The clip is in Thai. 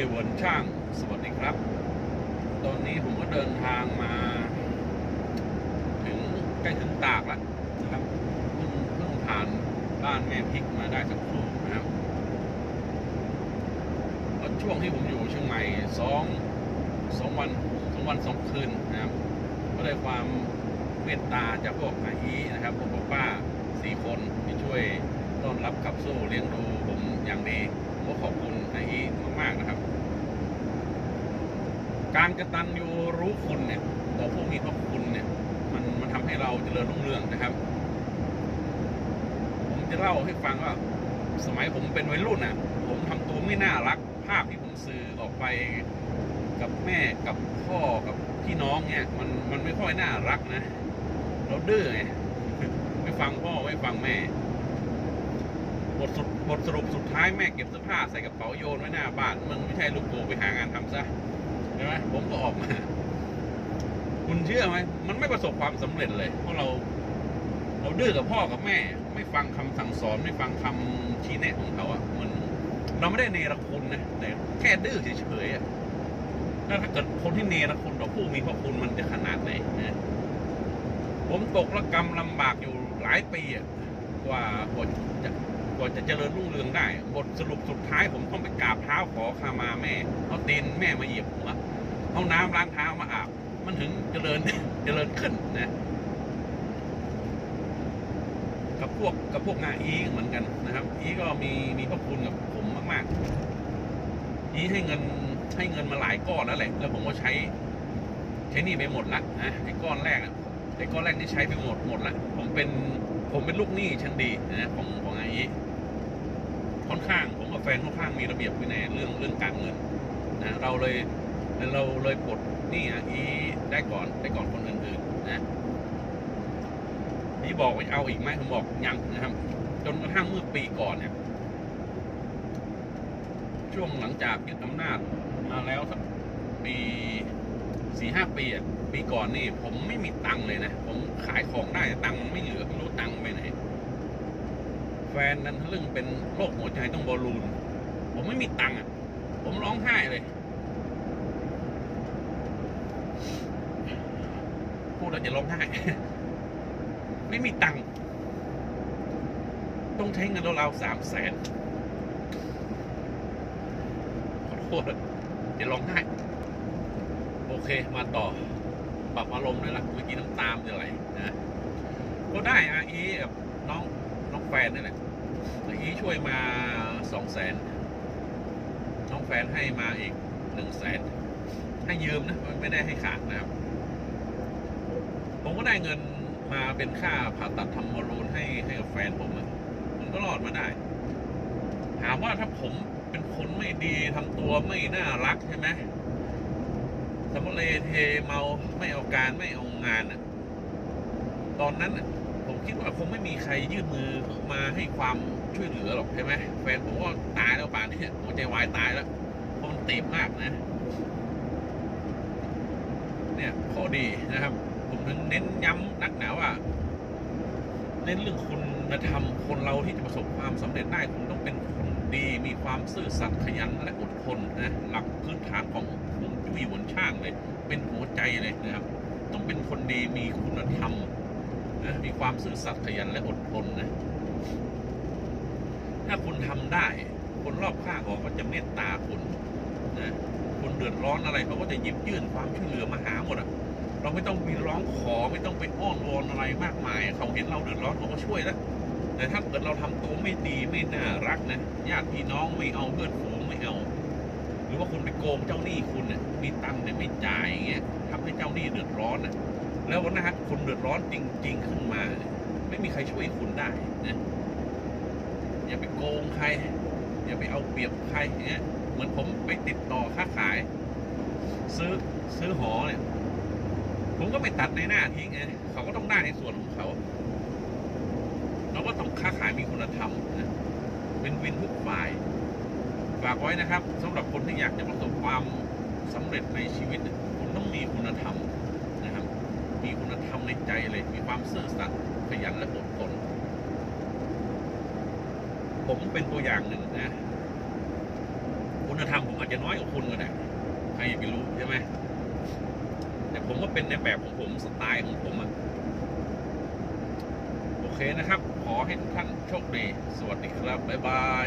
ยเวินช่างสวัสดีครับ ตอนนี้ผมก็เดินทางมา ถึงใกล้ถึงตากแล้วนะครับเพิ่งเพิ่งผ่านบ้านแม่พริกมาได้สักครู่นะครับช่วงที่ผมอยู่เชียงใหม่สองสองวันสองวันสองคืนนะครับ ก็ได้ความเมตตาจากพวกนายอีนะครับพวกป้าป้าสี่คนที่ช่วยต้อนรับขับสู้เลี้ยงดูผมอย่างดีผมก็ขอบคุณนายอีมากๆนะครับ การกระตันยูรู้คุณเนี่ยต่อผู้มีพระคุณเนี่ย มันมันทำให้เราเจริญรุ่งเรืองนะครับ ผมจะเล่าให้ฟังว่า สมัยผมเป็นวัยรุ่นอะ ผมทำตัวไม่น่ารัก ภาพที่ผมสื่อออกไปกับแม่กับพ่อกับพี่น้องเนี่ยมันมันไม่ค่อยน่ารักนะ เราดื้อไงไม่ฟังพ่อไม่ฟังแม่บทสุดบทสรุปสุดท้ายแม่เก็บเสื้อผ้าใส่กระเป๋าโยนไว้หน้าบ้านมึงไม่ใช่ลูกกูไปหางานทำซะ ช่ไหมผมก็ออกมา คุณเชื่อไหมมันไม่ประสบความสำเร็จเลย เพราะเรา เราดื้อกับพ่อกับแม่ ไม่ฟังคำสั่งสอนไม่ฟังคำชี้แนะของเขาอะมันเราไม่ได้เนรคุณนะแต่แค่ดื้อเฉยๆอะถ้าเกิดคนที่เนรคุณต่อผู้มีพระคุณมันจะขนาดไหนนะผมตกระกรรมลำบากอยู่หลายปีอะกว่ากว่าจะกว่าจะเจริญรุ่งเรืองได้ บทสรุปสุดท้ายผมต้องไปกราบเท้าขอขมาแม่ เอาตีนแม่มาเหยียบหัว เอาน้ำล้างเท้ามาอาบ มันถึงเจริญเจริญขึ้นนะกับพวกกับพวกงาอีเหมือนกันนะครับ อีก็มีมีพระคุณกับผมมากๆ อีให้เงินให้เงินมาหลายก้อนแล้วแหละ แล้วผมก็ใช้ ใช้หนี่ไปหมดละนะไอ้ก้อนแรกอะไอ้ก้อนแรกที่ใช้ไปหมดหมดละผมเป็นผมเป็นลูกหนี้ชั้นดีนะของของไอ้อีค่อนข้างผมกับแฟนค่อนข้างมีระเบียบวินัยเรื่องเรื่องการเงินนะเราเลย เราเลยปลดนี้อะอีได้ก่อนได้ก่อนคนอื่นๆนะนี่บอกว่าเอาอีกไหมผมบอกยังนะครับ จนกระทั่งเมื่อปีก่อนเนี่ย ช่วงหลังจากยึดอำนาจมาแล้วสักปีสี่ห้าปีอะปีก่อนนี่ผมไม่มีตังค์เลยนะ ผมขายของได้ต่ตังค์มันไม่เหลือไม่รู้ตังค์ไปไหนแฟนนั้นเรื่องเป็นโรคหัวใจต้องบอลลูน ผมไม่มีตังค์อะ ผมร้องไห้เลย พูด แล้วจะร้องไห้ ไม่มีตังค์ต้องใช้เงินราวๆสามแสนขอโทษจะร้องไห้โอเคมาต่อ ปรับอารมณ์ด้วยล่ะเมื่อกี้น้ำตามจะไหลนะก็ได้อาอีกับน้องน้องแฟนนี่แหละอาอีช่วยมาสองแสนน้องแฟนให้มาอีกหนึ่งแสนให้ยืมนะ ไม่ได้ให้ขาดนะครับ ได้เงินมาเป็นค่าผ่าตัดทำบอลลูนให้ให้กับแฟนผมอะมันก็รอดมาได้ ถามว่าถ้าผมเป็นคนไม่ดีทำตัวไม่น่ารักใช่ไหมสำเร็จเทเมาไม่เอาการไม่เอางานอะตอนนั้นอะผมคิดว่าคงไม่มีใครยื่นมือมาให้ความช่วยเหลือหรอกใช่ไหมแฟนผมก็ตายแล้วป่านนี้หัวใจวายตายแล้วเพราะมันตีบมากนะ เนี่ยข้อดีนะครับ เน้นย้ำนักหนาว่า เน้นเรื่องคุณธรรมคนเราที่จะประสบความสำเร็จได้คุณต้องเป็นคนดีมีความซื่อสัตย์ขยันและอดทนนะหลักพื้นฐานของฮวงจุ้ยหวนช่างเลย เป็นหัวใจเลยนะครับ ต้องเป็นคนดีมีคุณธรรมนะมีความซื่อสัตย์ขยันและอดทนนะถ้าคุณทำได้ คนรอบข้างเขาก็จะเมตตาคุณนะคุณเดือดร้อนอะไรเขาก็จะยิบยื่นความช่วยเหลือมาหาหมดอะ ไม่ต้องไปร้องขอไม่ต้องไปอ้อนวอนอะไรมากมาย เขาเห็นเราเดือดร้อนเขาก็ช่วยแล้วแต่ถ้าเกิดเราทำตัวไม่ดีไม่น่ารักนะญาติพี่น้องไม่เอาเพื่อนฝูงไม่เอา หรือว่าคุณไปโกงเจ้าหนี้คุณเนี่ยมีตังค์เนี่ไม่จ่ายอย่างเงี้ยทำให้เจ้าหนี้เดือดร้อนนะแล้ววันนั้นคุณเดือดร้อนจริง ๆ ขึ้นมา ไม่มีใครช่วยคุณได้นะอย่าไปโกงใคร อย่าไปเอาเปรียบใครอย่างเงี้ยเหมือนผมไปติดต่อค้าขาย ซื้อซื้อหอเนี่ย ก็ไม่ตัดในหน้าทิ้งไงเขาก็ต้องได้ในส่วนของเขาเราก็ต้องค้าขายมีคุณธรรมนะเป็นวินทุกฝ่ายฝากไว้นะครับสำหรับคนที่อยากจะประสบความสำเร็จในชีวิตคุณต้องมีคุณธรรมนะครับ มีคุณธรรมในใจเลย มีความซื่อสัตย์ขยันและอดทนผมเป็นตัวอย่างหนึ่งนะ คุณธรรมผมอาจจะน้อยกว่าคุณก็ได้ใครจะไปรู้ใช่ไหม ผมก็เป็นในแบบของผมสไตล์ของผมอะโอเคนะครับ ขอให้ทุกท่านโชคดี สวัสดีครับ บ๊ายบาย